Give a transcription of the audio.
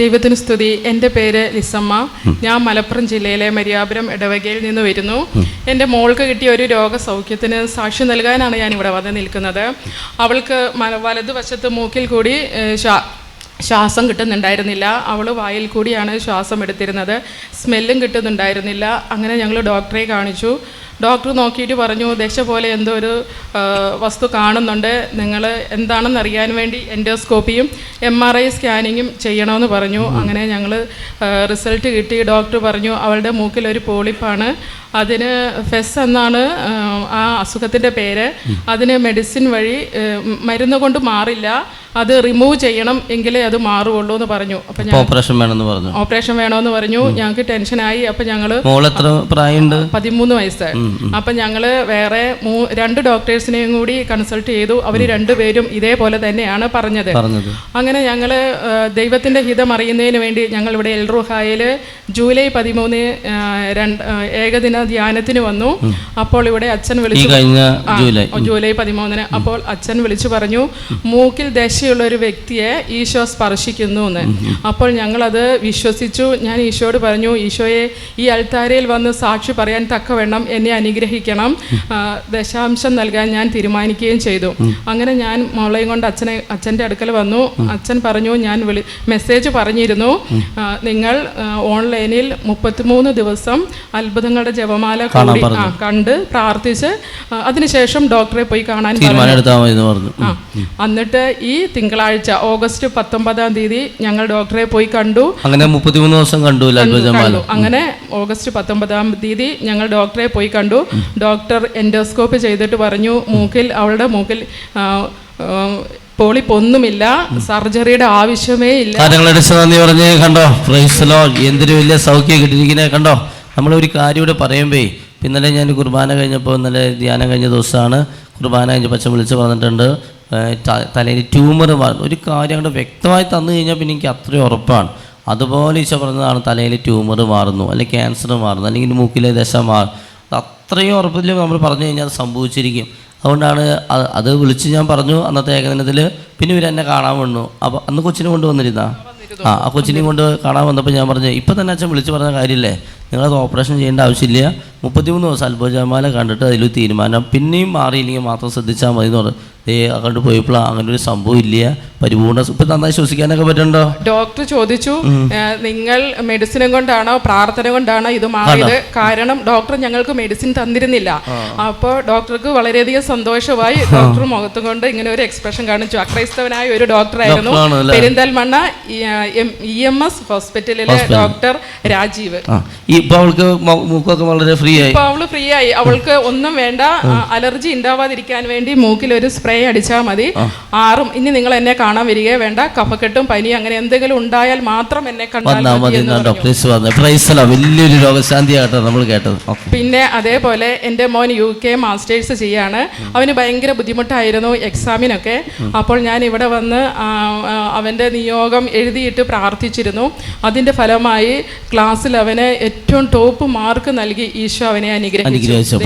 ദൈവത്തിന് സ്തുതി. എന്റെ പേര് ലിസമ്മ. ഞാൻ മലപ്പുറം ജില്ലയിലെ മരിയാപുരം ഇടവകയിൽ നിന്ന് വരുന്നു. എന്റെ മോൾക്ക് കിട്ടിയ ഒരു രോഗസൗഖ്യത്തിന് സാക്ഷി നൽകാനാണ് ഞാൻ ഇവിടെ വന്ന് നിൽക്കുന്നത്. അവൾക്ക് വലതുവശത്ത് മൂക്കിൽ കൂടി ശ്വാസം കിട്ടുന്നുണ്ടായിരുന്നില്ല. അവൾ വായിൽ കൂടിയാണ് ശ്വാസം എടുത്തിരുന്നത്. സ്മെല്ലും കിട്ടുന്നുണ്ടായിരുന്നില്ല. അങ്ങനെ ഞങ്ങൾ ഡോക്ടറെ കാണിച്ചു. ഡോക്ടർ നോക്കിയിട്ട് പറഞ്ഞു ദശ പോലെ എന്തോ ഒരു വസ്തു കാണുന്നുണ്ട്. നിങ്ങൾ എന്താണെന്ന് അറിയാൻ വേണ്ടി എൻഡോസ്കോപ്പിയും എം ആർ ഐ സ്കാനിങ്ങും ചെയ്യണമെന്ന് പറഞ്ഞു. അങ്ങനെ ഞങ്ങൾ റിസൾട്ട് കിട്ടി. ഡോക്ടർ പറഞ്ഞു അവളുടെ മൂക്കിൽ ഒരു പോളിപ്പാണ്. അതിന് ഫെസ് എന്നാണ് ആ, അസുഖത്തിന്റെ പേര്. അതിന് മെഡിസിൻ വഴി മരുന്നുകൊണ്ട് മരുന്ന് കൊണ്ട് മാറില്ല. അത് റിമൂവ് ചെയ്യണം എങ്കിലേ അത് മാറുള്ളൂ എന്ന് പറഞ്ഞു. അപ്പൊ ഞാൻ ഓപ്പറേഷൻ വേണമെന്ന് പറഞ്ഞു. ഓപ്പറേഷൻ വേണമെന്ന് പറഞ്ഞു. ഞങ്ങൾക്ക് ടെൻഷനായി അപ്പൊ ഞങ്ങൾ മോൾ എത്ര പ്രായമുണ്ട്? പതിമൂന്ന് വയസ്സ് അപ്പൊ ഞങ്ങൾ വേറെ രണ്ട് ഡോക്ടേഴ്സിനെയും കൂടി കൺസൾട്ട് ചെയ്തു. അവർ രണ്ടുപേരും ഇതേപോലെ തന്നെയാണ് പറഞ്ഞത്. അങ്ങനെ ഞങ്ങൾ ദൈവത്തിന്റെ ഹിതം അറിയുന്നതിന് വേണ്ടി ഞങ്ങൾ ഇവിടെ എൽറുഹായിൽ ജൂലൈ പതിമൂന്ന് രണ്ട് ഏകദിന ധ്യാനത്തിന് വന്നു. അപ്പോൾ ഇവിടെ അച്ഛൻ വിളിച്ചു ജൂലൈ. പതിമൂന്നിന് അപ്പോൾ അച്ഛൻ വിളിച്ചു പറഞ്ഞു മൂക്കിൽ ദശയുള്ള ഒരു വ്യക്തിയെ ഈശോ സ്പർശിക്കുന്നു എന്ന് അപ്പോൾ ഞങ്ങളത് വിശ്വസിച്ചു. ഞാൻ ഈശോയോട് പറഞ്ഞു ഈശോയെ ഈ അൾത്താരയിൽ വന്ന് സാക്ഷി പറയാൻ തക്കവണ്ണം എന്നെ അനുഗ്രഹിക്കണം. ദശാംശം നൽകാൻ ഞാൻ തീരുമാനിക്കുകയും ചെയ്തു. അങ്ങനെ ഞാൻ മോളെയും കൊണ്ട് അച്ഛനെ അച്ഛന്റെ അടുക്കൽ വന്നു. അച്ഛൻ പറഞ്ഞു ഞാൻ വിളി മെസ്സേജ് പറഞ്ഞിരുന്നു. നിങ്ങൾ ഓൺലൈനിൽ മുപ്പത്തിമൂന്ന് ദിവസം അത്ഭുതങ്ങളുടെ ജപമാല കൂടി കണ്ട് പ്രാർത്ഥിച്ച് അതിനുശേഷം ഡോക്ടറെ പോയി കാണാൻ പറഞ്ഞു. എന്നിട്ട് ഈ തിങ്കളാഴ്ച ഓഗസ്റ്റ് പത്തൊമ്പതാം തീയതി ഞങ്ങൾ ഡോക്ടറെ പോയി കണ്ടു. അങ്ങനെ മുപ്പത്തിമൂന്ന് ദിവസം കണ്ടു അങ്ങനെ ഓഗസ്റ്റ് പത്തൊമ്പതാം തീയതി ഞങ്ങൾ ഡോക്ടറെ പോയി കണ്ടു. ഡോക്ടർ എൻഡോസ്കോപ്പ് ചെയ്തിട്ട് പറഞ്ഞു മൂക്കിൽ അവളുടെ മൂക്കിൽ ആ, ഒന്നുമില്ല പൊളിപ്പൊന്നുമില്ല സർജറിയുടെ ആവശ്യമേ ഇല്ല. പറഞ്ഞ് കണ്ടോ? പ്രൈസലോ എന്തൊരു വലിയ സൗഖ്യം കിട്ടിയിരിക്കുന്നത് കണ്ടോ? നമ്മളൊരു കാര്യം ഇവിടെ പറയുമ്പേ ഇന്നലെ ഞാൻ കുർബാന കഴിഞ്ഞപ്പോൾ ഇന്നലെ ധ്യാനം കഴിഞ്ഞ ദിവസമാണ്. കുർബാന കഴിഞ്ഞ് പച്ച വിളിച്ച് പറഞ്ഞിട്ടുണ്ട്. തലയിൽ ട്യൂമർ മാറുന്നു ഒരു കാര്യം അങ്ങോട്ട് വ്യക്തമായി തന്നു കഴിഞ്ഞാൽ പിന്നെ എനിക്ക് അത്രയും ഉറപ്പാണ്. അതുപോലെ ഈശോ പറഞ്ഞതാണ് തലയിൽ ട്യൂമർ മാറുന്നു അല്ലെങ്കിൽ ക്യാൻസർ മാറുന്നു അല്ലെങ്കിൽ മൂക്കിലെ ദശ മാറും അത് അത്രയും ഉറപ്പിൽ നമ്മൾ പറഞ്ഞു കഴിഞ്ഞാൽ അത് സംഭവിച്ചിരിക്കും. അതുകൊണ്ടാണ് അത് അത് വിളിച്ച് ഞാൻ പറഞ്ഞു അന്നത്തെ ഏകദിനത്തിൽ പിന്നെ ഇവർ എന്നെ കാണാൻ വന്നു. അപ്പോൾ അന്ന് കൊച്ചിനെ കൊണ്ടുവന്നിരുന്ന ആ ആ കൊച്ചിനെയും കൊണ്ട് കാണാൻ വന്നപ്പോൾ ഞാൻ പറഞ്ഞു ഇപ്പം തന്നെ അച്ഛൻ വിളിച്ച് പറഞ്ഞ കാര്യമില്ലേ? നിങ്ങളത് ഓപ്പറേഷൻ ചെയ്യേണ്ട ആവശ്യമില്ല. മുപ്പത്തിമൂന്ന് ദിവസം അത്ഭുതമാല കണ്ടിട്ട് അതിൽ തീരുമാനം. പിന്നെയും മാറിയില്ലെങ്കിൽ മാത്രം ശ്രദ്ധിച്ചാൽ മതി എന്ന് പറഞ്ഞു. ഏ അങ്ങോട്ട് പോയപ്പോൾ അങ്ങനെ ഒരു സംഭവം ഇല്ല. പരിപൂർണ ഇപ്പം നന്നായി ശ്വസിക്കാനൊക്കെ പറ്റണ്ടോ ഡോക്ടർ ചോദിച്ചു നിങ്ങൾ മെഡിസിനും കൊണ്ടാണോ പ്രാർത്ഥന കൊണ്ടാണോ ഇത് മാറിയത്? കാരണം ഡോക്ടർ ഞങ്ങൾക്ക് മെഡിസിൻ തന്നിരുന്നില്ല. അപ്പോൾ ഡോക്ടർക്ക് വളരെയധികം സന്തോഷമായി ഡോക്ടർ മുഖത്തും കൊണ്ട് ഇങ്ങനെ ഒരു എക്സ്പ്രഷൻ കാണിച്ചു. അക്രൈസ്തവനായ ഒരു ഡോക്ടറായിരുന്നു ആയിരുന്നു പെരിന്തൽമണ്ണ ഇ എം എസ് ഹോസ്പിറ്റലിലെ ഡോക്ടർ രാജീവ്. ഇപ്പൊ അവൾക്ക് വളരെ ഫ്രീ ആയി അവൾ ഫ്രീ ആയി അവൾക്ക് ഒന്നും വേണ്ട. അലർജി ഉണ്ടാവാതിരിക്കാൻ വേണ്ടി മൂക്കിൽ ഒരു സ്പ്രേ അടിച്ചാൽ മതി. ആറും ഇനി നിങ്ങൾ എന്നെ കാണാൻ വരികയോ വേണ്ട. കഫക്കെട്ടും പനി അങ്ങനെ എന്തെങ്കിലും ഉണ്ടായാൽ മാത്രം എന്നെ കണ്ടാൽ മതി എന്ന് പറഞ്ഞു. വലിയൊരു നമ്മൾ കേട്ടത്. പിന്നെ അതേപോലെ എന്റെ മോൻ യു കെ മാസ്റ്റേഴ്സ് ചെയ്യാണ്. അവന് ഭയങ്കര ബുദ്ധിമുട്ടായിരുന്നു എക്സാമിനൊക്കെ. അപ്പോൾ ഞാൻ ഇവിടെ വന്ന് അവന്റെ ആ, അവന്റെ നിയോഗം എഴുതിയിട്ട് പ്രാർത്ഥിച്ചിരുന്നു. അതിന്റെ ഫലമായി ക്ലാസ്സിൽ അവന് ഏറ്റവും ടോപ്പ് മാർക്ക് നൽകി ഈശോ അവനെ അനുഗ്രഹിച്ചു.